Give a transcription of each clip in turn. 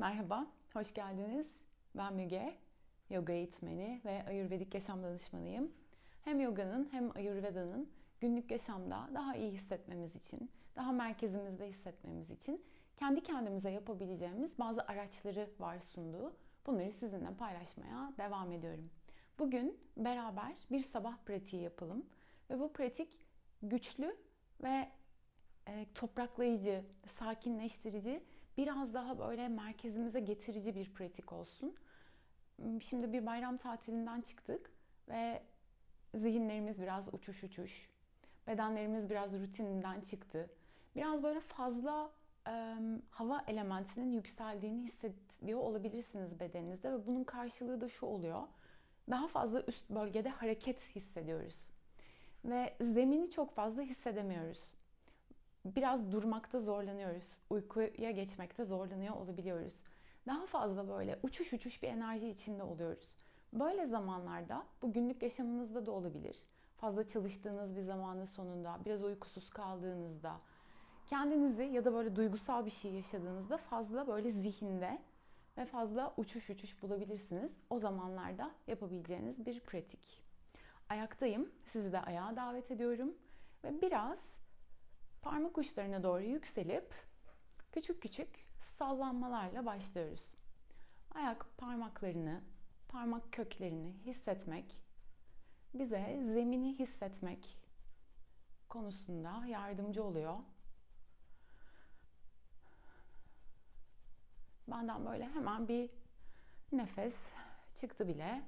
Merhaba, hoş geldiniz. Ben Müge, yoga eğitmeni ve Ayurvedik yaşam danışmanıyım. Hem yoganın hem Ayurveda'nın günlük yaşamda daha iyi hissetmemiz için, daha merkezimizde hissetmemiz için kendi kendimize yapabileceğimiz bazı araçları var sunduğu. Bunları sizinle paylaşmaya devam ediyorum. Bugün beraber bir sabah pratiği yapalım ve bu pratik güçlü ve e, topraklayıcı, sakinleştirici, biraz daha böyle merkezimize getirici bir pratik olsun. Şimdi bir bayram tatilinden çıktık ve zihinlerimiz biraz uçuş uçuş. Bedenlerimiz biraz rutininden çıktı. Biraz böyle fazla e, hava elementinin yükseldiğini hissediyor olabilirsiniz bedeninizde ve bunun karşılığı da şu oluyor. Daha fazla üst bölgede hareket hissediyoruz. Ve zemini çok fazla hissedemiyoruz biraz durmakta zorlanıyoruz. Uykuya geçmekte zorlanıyor olabiliyoruz. Daha fazla böyle uçuş uçuş bir enerji içinde oluyoruz. Böyle zamanlarda bu günlük yaşamınızda da olabilir. Fazla çalıştığınız bir zamanın sonunda, biraz uykusuz kaldığınızda, kendinizi ya da böyle duygusal bir şey yaşadığınızda fazla böyle zihinde ve fazla uçuş uçuş bulabilirsiniz. O zamanlarda yapabileceğiniz bir pratik. Ayaktayım. Sizi de ayağa davet ediyorum. Ve biraz parmak uçlarına doğru yükselip küçük küçük sallanmalarla başlıyoruz. Ayak parmaklarını, parmak köklerini hissetmek bize zemini hissetmek konusunda yardımcı oluyor. Benden böyle hemen bir nefes çıktı bile.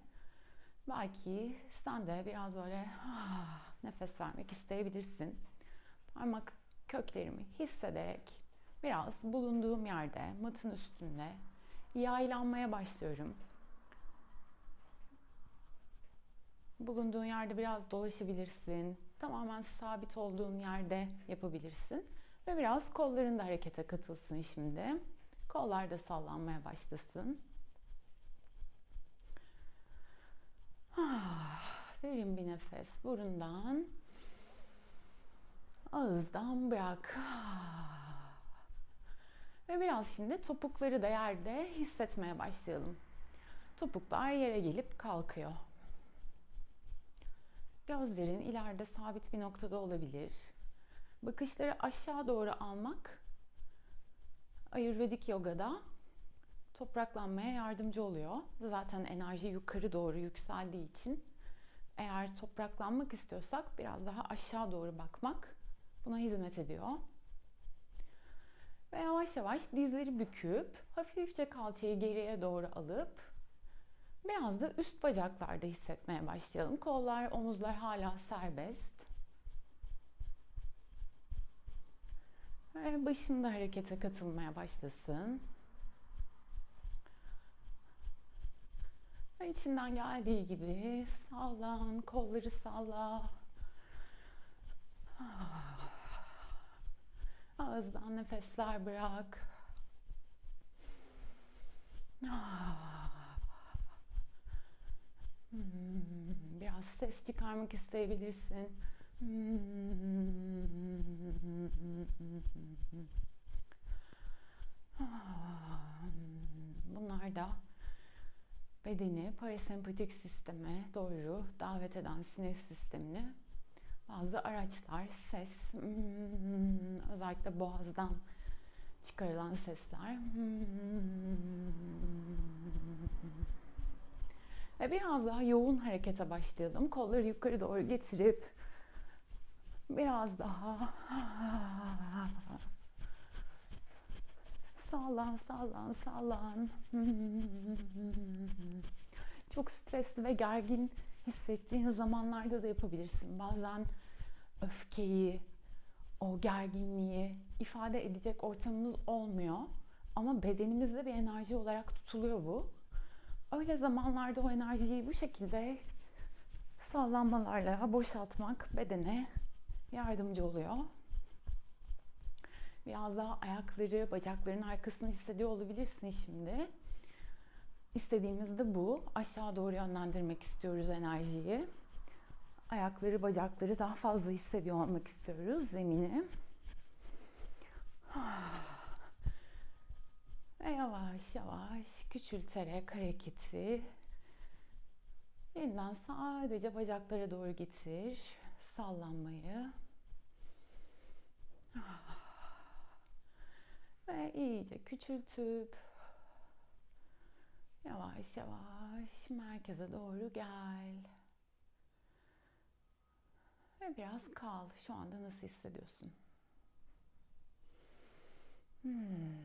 Belki sen de biraz böyle ah, nefes vermek isteyebilirsin. Parmak köklerimi hissederek biraz bulunduğum yerde, matın üstünde yaylanmaya başlıyorum. Bulunduğun yerde biraz dolaşabilirsin. Tamamen sabit olduğun yerde yapabilirsin. Ve biraz kolların da harekete katılsın şimdi. Kollar da sallanmaya başlasın. Ah, derin bir nefes burundan. Ağızdan bırak. Ve biraz şimdi topukları da yerde hissetmeye başlayalım. Topuklar yere gelip kalkıyor. Gözlerin ileride sabit bir noktada olabilir. Bakışları aşağı doğru almak Ayurvedik yogada topraklanmaya yardımcı oluyor. Zaten enerji yukarı doğru yükseldiği için eğer topraklanmak istiyorsak biraz daha aşağı doğru bakmak buna hizmet ediyor. Ve yavaş yavaş dizleri büküp hafifçe kalçayı geriye doğru alıp biraz da üst bacaklarda hissetmeye başlayalım. Kollar, omuzlar hala serbest. Ve başında harekete katılmaya başlasın. Ve içinden geldiği gibi sallan, kolları salla. Ağızdan nefesler bırak. Hmm, biraz ses çıkarmak isteyebilirsin. Bunlar da bedeni parasempatik sisteme doğru davet eden sinir sistemini bazı araçlar, ses, hmm, özellikle boğazdan çıkarılan sesler. Hmm. Ve biraz daha yoğun harekete başlayalım. Kolları yukarı doğru getirip biraz daha sallan, sallan, sallan. Çok stresli ve gergin hissettiğin zamanlarda da yapabilirsin. Bazen öfkeyi, o gerginliği ifade edecek ortamımız olmuyor. Ama bedenimizde bir enerji olarak tutuluyor bu. Öyle zamanlarda o enerjiyi bu şekilde sallanmalarla boşaltmak bedene yardımcı oluyor. Biraz daha ayakları, bacakların arkasını hissediyor olabilirsin şimdi. İstediğimiz de bu. Aşağı doğru yönlendirmek istiyoruz enerjiyi. Ayakları, bacakları daha fazla hissediyor olmak istiyoruz zemini. Ve yavaş yavaş küçülterek hareketi yeniden sadece bacaklara doğru getir. Sallanmayı. Ve iyice küçültüp yavaş yavaş merkeze doğru gel. Ve biraz kal. Şu anda nasıl hissediyorsun? Hmm.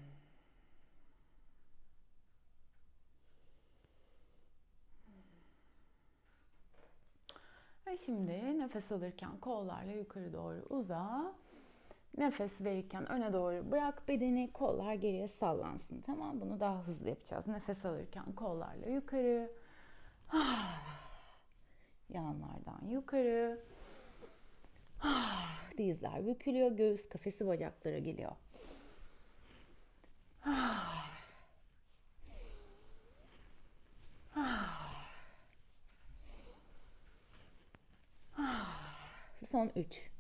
Ve şimdi nefes alırken kollarla yukarı doğru uza. Nefes verirken öne doğru bırak bedeni, kollar geriye sallansın. Tamam Bunu daha hızlı yapacağız. Nefes alırken kollarla yukarı. Yanlardan yukarı. Dizler bükülüyor, göğüs kafesi bacaklara geliyor. Son üç.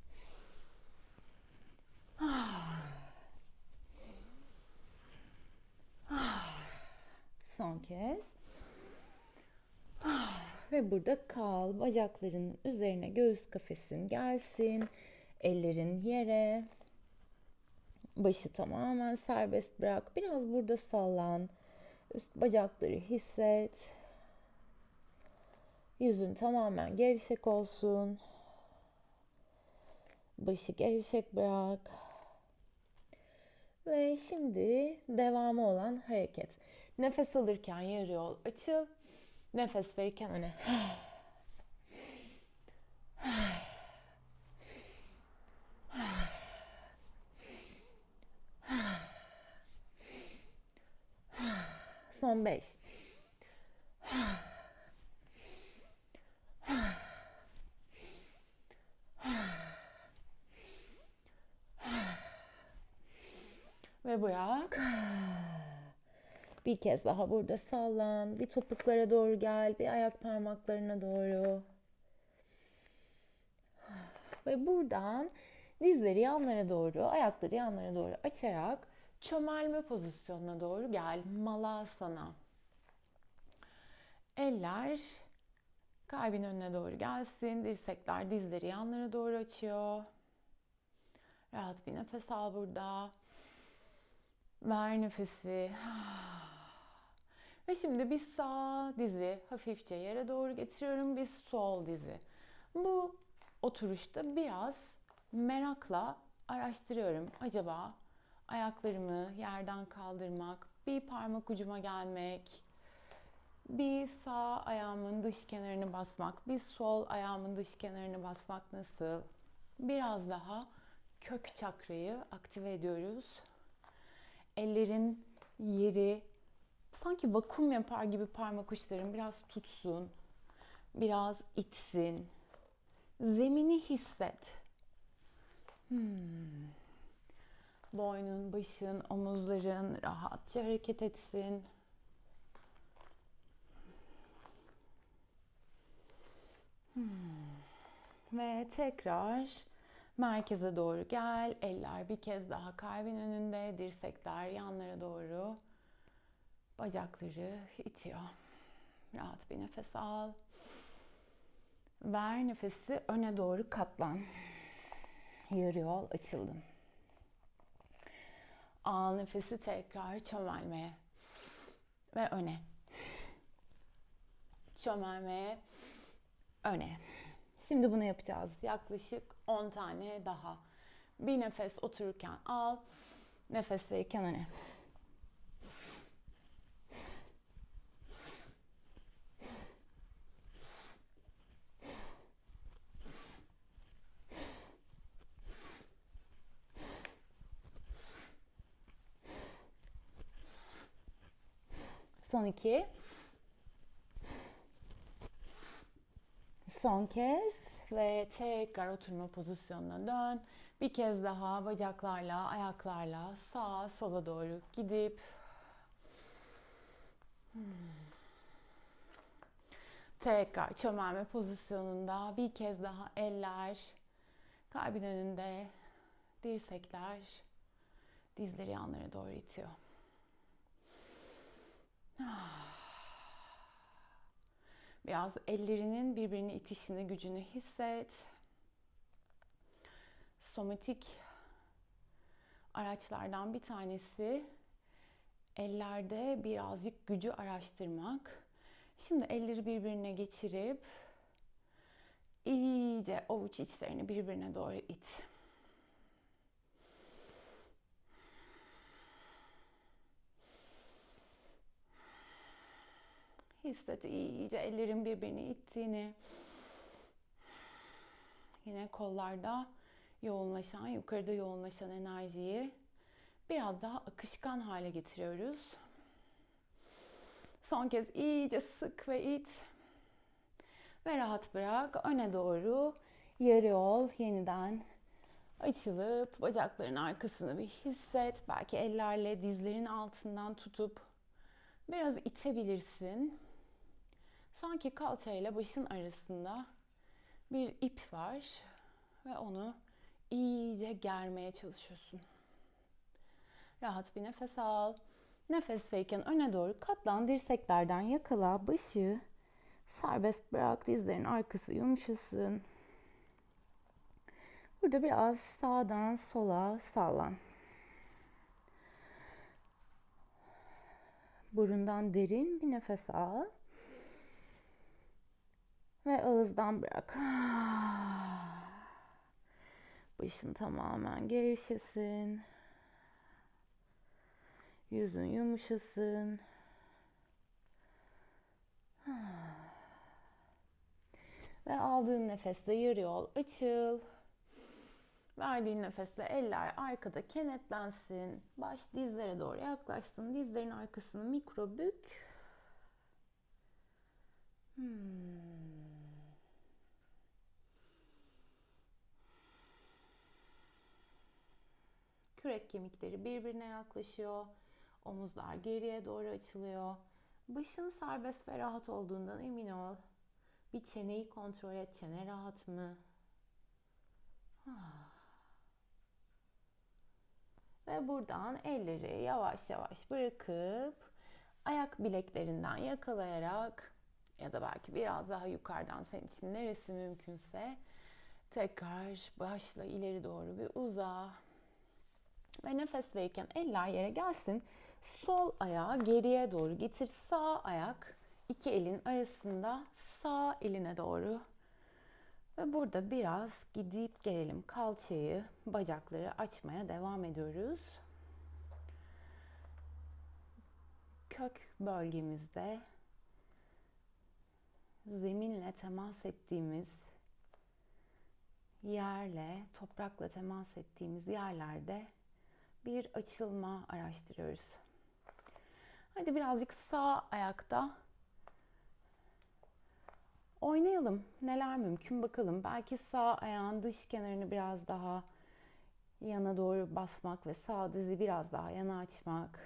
Son kez. Ve burada kal. Bacakların üzerine göğüs kafesin gelsin. Ellerin yere. Başı tamamen serbest bırak. Biraz burada sallan. Üst bacakları hisset. Yüzün tamamen gevşek olsun. Başı gevşek bırak. Ve şimdi devamı olan hareket. Nefes alırken yarı yol açıl. Nefes verirken öne. Son 5. Bir kez daha burada sallan. Bir topuklara doğru gel. Bir ayak parmaklarına doğru. Ve buradan dizleri yanlara doğru, ayakları yanlara doğru açarak çömelme pozisyonuna doğru gel. Malasana. Eller kalbin önüne doğru gelsin. Dirsekler dizleri yanlara doğru açıyor. Rahat bir nefes al burada. Ver nefesi. Ve şimdi bir sağ dizi hafifçe yere doğru getiriyorum. Bir sol dizi. Bu oturuşta biraz merakla araştırıyorum. Acaba ayaklarımı yerden kaldırmak, bir parmak ucuma gelmek, bir sağ ayağımın dış kenarını basmak, bir sol ayağımın dış kenarını basmak nasıl? Biraz daha kök çakrayı aktive ediyoruz. Ellerin yeri sanki vakum yapar gibi parmak uçların biraz tutsun. Biraz itsin. Zemini hisset. Hmm. Boynun, başın, omuzların rahatça hareket etsin. Hmm. Ve tekrar merkeze doğru gel. Eller bir kez daha kalbin önünde. Dirsekler yanlara doğru. Bacakları itiyor. Rahat bir nefes al. Ver nefesi öne doğru katlan. Yarı yol açıldım. Al nefesi tekrar çömelmeye ve öne. Çömelmeye, öne. Şimdi bunu yapacağız. Yaklaşık 10 tane daha. Bir nefes otururken al, nefes verirken öne. Son iki. Son kez ve tekrar oturma pozisyonuna dön. Bir kez daha bacaklarla, ayaklarla sağa sola doğru gidip tekrar çömelme pozisyonunda bir kez daha eller kalbin önünde, dirsekler dizleri yanlara doğru itiyor. Biraz ellerinin birbirini itişini, gücünü hisset. Somatik araçlardan bir tanesi ellerde birazcık gücü araştırmak. Şimdi elleri birbirine geçirip iyice avuç içlerini birbirine doğru it. Hisset iyice ellerin birbirini ittiğini. Yine kollarda yoğunlaşan, yukarıda yoğunlaşan enerjiyi biraz daha akışkan hale getiriyoruz. Son kez iyice sık ve it. Ve rahat bırak. Öne doğru yarı yol yeniden açılıp bacakların arkasını bir hisset. Belki ellerle dizlerin altından tutup biraz itebilirsin. Sanki kalçayla başın arasında bir ip var ve onu iyice germeye çalışıyorsun. Rahat bir nefes al. Nefes verirken öne doğru katlan dirseklerden yakala başı. Serbest bırak dizlerin arkası yumuşasın. Burada biraz sağdan sola sallan. Burundan derin bir nefes al. Ve ağızdan bırak. Başın tamamen gevşesin. Yüzün yumuşasın. Ve aldığın nefesle yarı yol açıl. Verdiğin nefesle eller arkada kenetlensin. Baş dizlere doğru yaklaşsın. Dizlerin arkasını mikro bük. Hmm. Kürek kemikleri birbirine yaklaşıyor. Omuzlar geriye doğru açılıyor. Başın serbest ve rahat olduğundan emin ol. Bir çeneyi kontrol et. Çene rahat mı? Ve buradan elleri yavaş yavaş bırakıp ayak bileklerinden yakalayarak ya da belki biraz daha yukarıdan senin için neresi mümkünse tekrar başla ileri doğru bir uza. Ve nefes verirken eller yere gelsin. Sol ayağı geriye doğru getir. Sağ ayak iki elin arasında sağ eline doğru. Ve burada biraz gidip gelelim. Kalçayı, bacakları açmaya devam ediyoruz. Kök bölgemizde zeminle temas ettiğimiz yerle, toprakla temas ettiğimiz yerlerde bir açılma araştırıyoruz. Hadi birazcık sağ ayakta oynayalım. Neler mümkün bakalım. Belki sağ ayağın dış kenarını biraz daha yana doğru basmak ve sağ dizi biraz daha yana açmak.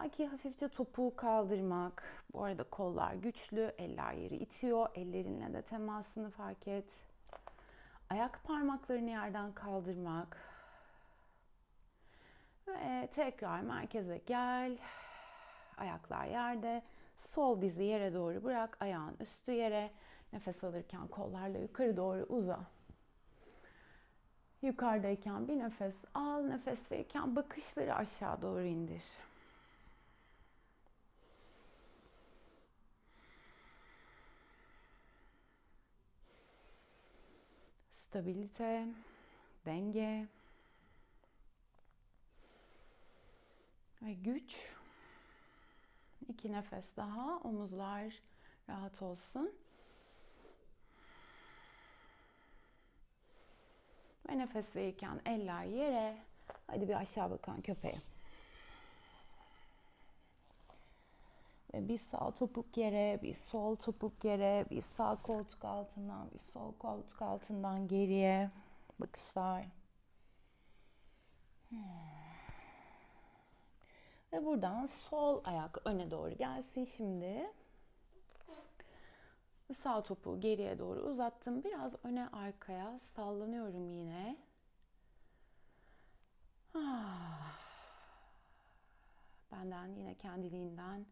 Belki hafifçe topuğu kaldırmak. Bu arada kollar güçlü, eller yeri itiyor. Ellerinle de temasını fark et. Ayak parmaklarını yerden kaldırmak. Ve tekrar merkeze gel. Ayaklar yerde. Sol dizi yere doğru bırak. Ayağın üstü yere. Nefes alırken kollarla yukarı doğru uza. Yukarıdayken bir nefes al. Nefes verirken bakışları aşağı doğru indir. Stabilite, denge, ve güç. İki nefes daha. Omuzlar rahat olsun. Ve nefes verirken eller yere. Hadi bir aşağı bakan köpeğe. Ve bir sağ topuk yere, bir sol topuk yere, bir sağ koltuk altından, bir sol koltuk altından geriye bakışlar. Hmm. Ve buradan sol ayak öne doğru gelsin şimdi. Sağ topu geriye doğru uzattım. Biraz öne arkaya sallanıyorum yine. Ah. Benden yine kendiliğinden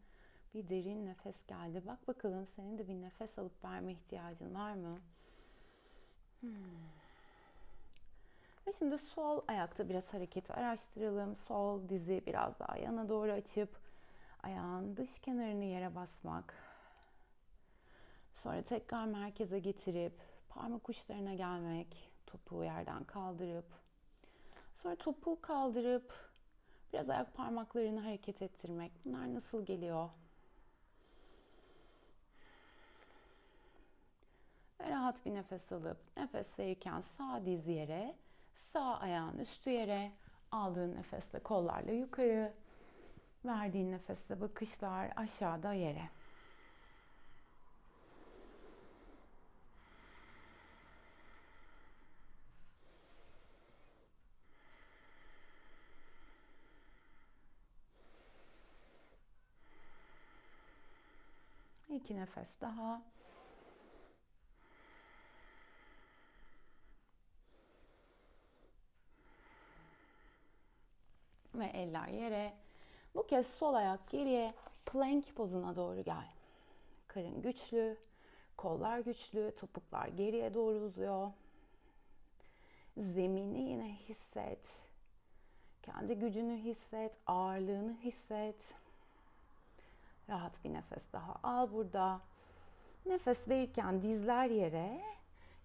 Bir derin nefes geldi. Bak bakalım senin de bir nefes alıp verme ihtiyacın var mı? Hmm. Ve şimdi sol ayakta biraz hareketi araştıralım. Sol dizi biraz daha yana doğru açıp ayağın dış kenarını yere basmak. Sonra tekrar merkeze getirip parmak uçlarına gelmek. Topuğu yerden kaldırıp sonra topuğu kaldırıp biraz ayak parmaklarını hareket ettirmek. Bunlar nasıl geliyor? Ve rahat bir nefes alıp nefes verirken sağ diz yere, sağ ayağın üstü yere, aldığın nefesle kollarla yukarı, verdiğin nefesle bakışlar aşağıda yere. İki nefes daha. Ve eller yere. Bu kez sol ayak geriye plank pozuna doğru gel. Karın güçlü, kollar güçlü, topuklar geriye doğru uzuyor. Zemini yine hisset. Kendi gücünü hisset, ağırlığını hisset. Rahat bir nefes daha al burada. Nefes verirken dizler yere.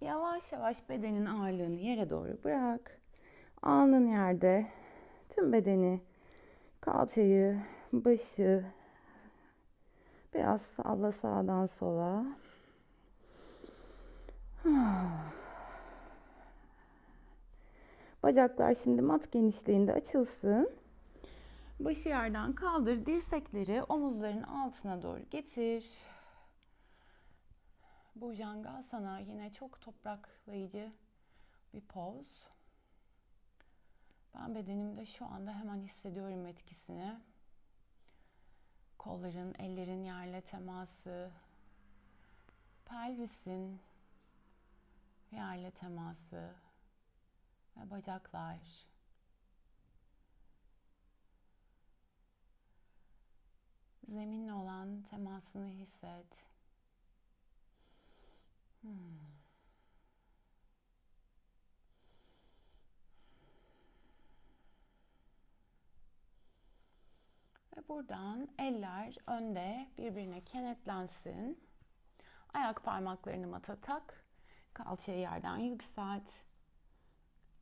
Yavaş yavaş bedenin ağırlığını yere doğru bırak. Alnın yerde. Tüm bedeni, kalçayı, başı biraz salla sağdan sola. Bacaklar şimdi mat genişliğinde açılsın. Başı yerden kaldır, dirsekleri omuzların altına doğru getir. Bhujangasana yine çok topraklayıcı bir poz. Ben bedenimde şu anda hemen hissediyorum etkisini. Kolların, ellerin yerle teması, pelvisin yerle teması ve bacaklar. Zeminle olan temasını hisset. Hmm. Buradan eller önde birbirine kenetlensin. Ayak parmaklarını mata tak. Kalçayı yerden yükselt.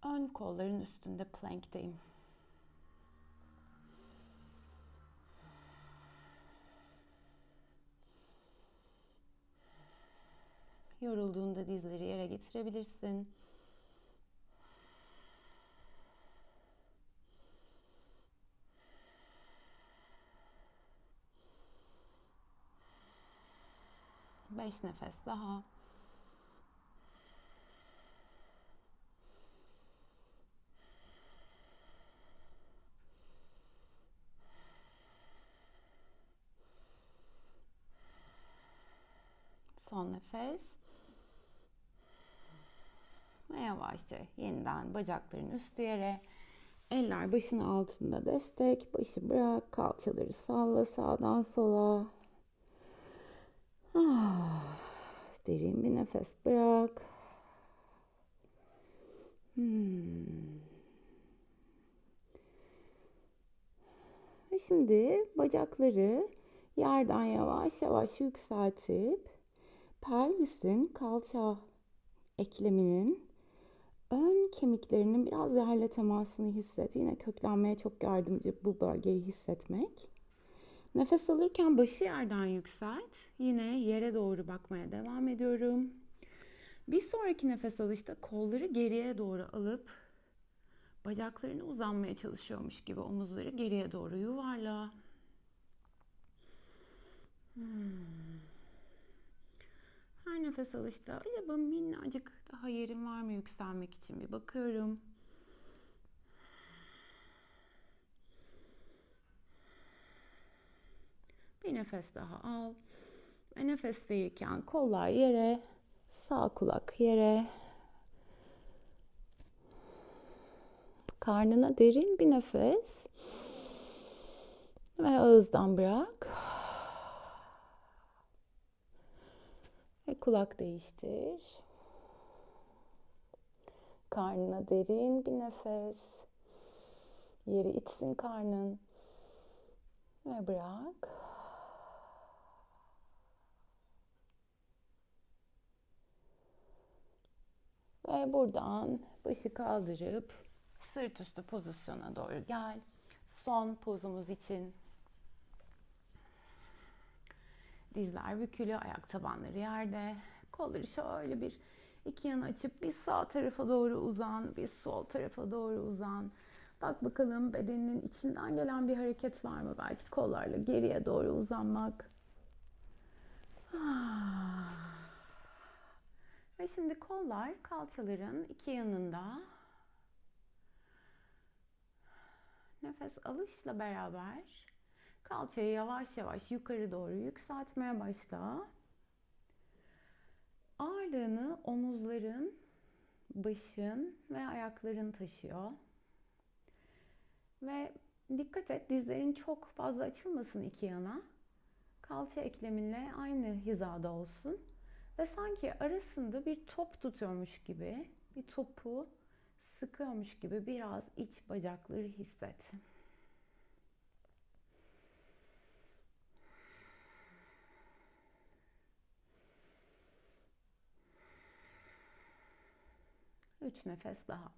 Ön kolların üstünde plankteyim. Yorulduğunda dizleri yere getirebilirsin. Beş nefes daha. Son nefes. Ve yavaşça yeniden bacakların üstü yere. Eller başın altında destek. Başı bırak. Kalçaları salla sağdan sola. Ah, derin bir nefes bırak. Hmm. Şimdi bacakları yerden yavaş yavaş yükseltip pelvisin kalça ekleminin ön kemiklerinin biraz yerle temasını hisset. Yine köklenmeye çok yardımcı bu bölgeyi hissetmek. Nefes alırken başı yerden yükselt. Yine yere doğru bakmaya devam ediyorum. Bir sonraki nefes alışta kolları geriye doğru alıp bacaklarını uzanmaya çalışıyormuş gibi omuzları geriye doğru yuvarla. Hmm. Her nefes alışta acaba minnacık daha yerim var mı yükselmek için bir bakıyorum. Bir nefes daha al. Ve nefes verirken kollar yere, sağ kulak yere. Karnına derin bir nefes. Ve ağızdan bırak. Ve kulak değiştir. Karnına derin bir nefes. Yeri içsin karnın. Ve bırak. Ve buradan başı kaldırıp sırt üstü pozisyona doğru gel. Son pozumuz için dizler bükülü, ayak tabanları yerde. Kolları şöyle bir iki yana açıp bir sağ tarafa doğru uzan, bir sol tarafa doğru uzan. Bak bakalım bedeninin içinden gelen bir hareket var mı? Belki kollarla geriye doğru uzanmak. Ah. Ve şimdi kollar kalçaların iki yanında. Nefes alışla beraber kalçayı yavaş yavaş yukarı doğru yükseltmeye başla. Ağırlığını omuzların, başın ve ayakların taşıyor. Ve dikkat et dizlerin çok fazla açılmasın iki yana. Kalça ekleminle aynı hizada olsun. Ve sanki arasında bir top tutuyormuş gibi, bir topu sıkıyormuş gibi biraz iç bacakları hisset. Üç nefes daha.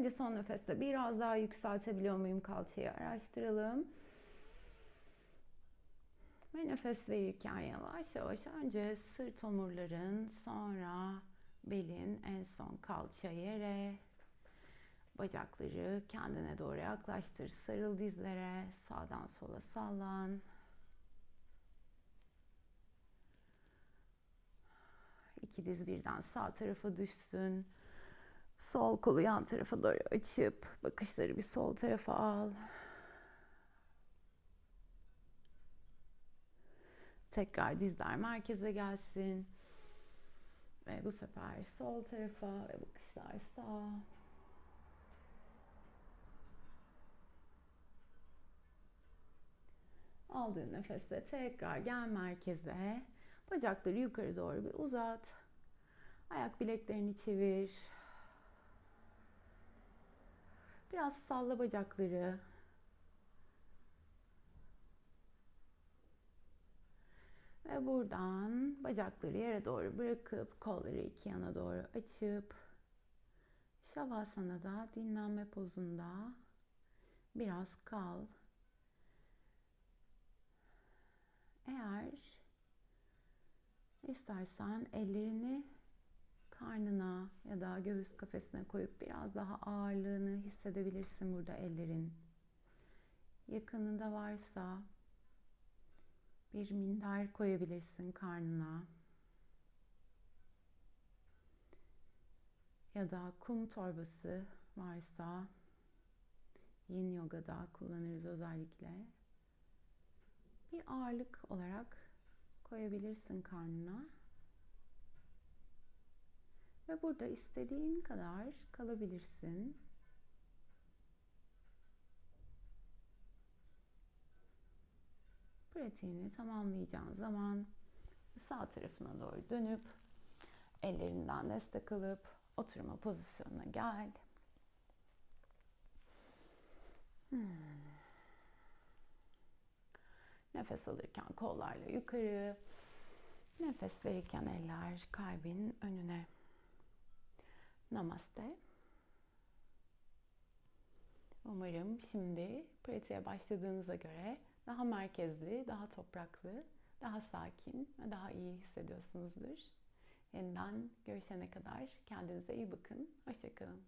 Hadi son nefeste biraz daha yükseltebiliyor muyum kalçayı araştıralım. Ve nefes verirken yavaş yavaş önce sırt omurların, sonra belin, en son kalça yere. Bacakları kendine doğru yaklaştır. Sarıl dizlere, sağdan sola sallan. İki diz birden sağ tarafa düşsün. Sol kolu yan tarafa doğru açıp bakışları bir sol tarafa al. Tekrar dizler merkeze gelsin. Ve bu sefer sol tarafa ve bakışlar sağ. Aldığın nefeste tekrar gel merkeze. Bacakları yukarı doğru bir uzat. Ayak bileklerini çevir. Biraz salla bacakları. Ve buradan bacakları yere doğru bırakıp kolları iki yana doğru açıp Şavasana'da dinlenme pozunda biraz kal. Eğer istersen ellerini karnına ya da göğüs kafesine koyup biraz daha ağırlığını hissedebilirsin burada ellerin. Yakınında varsa bir minder koyabilirsin karnına. Ya da kum torbası varsa yin yogada kullanırız özellikle. Bir ağırlık olarak koyabilirsin karnına. Ve burada istediğin kadar kalabilirsin. Pratiğini tamamlayacağın zaman sağ tarafına doğru dönüp ellerinden destek alıp oturma pozisyonuna gel. Hmm. Nefes alırken kollarla yukarı, nefes verirken eller kalbin önüne. Namaste. Umarım şimdi pratiğe başladığınıza göre daha merkezli, daha topraklı, daha sakin ve daha iyi hissediyorsunuzdur. Yeniden görüşene kadar kendinize iyi bakın. Hoşçakalın.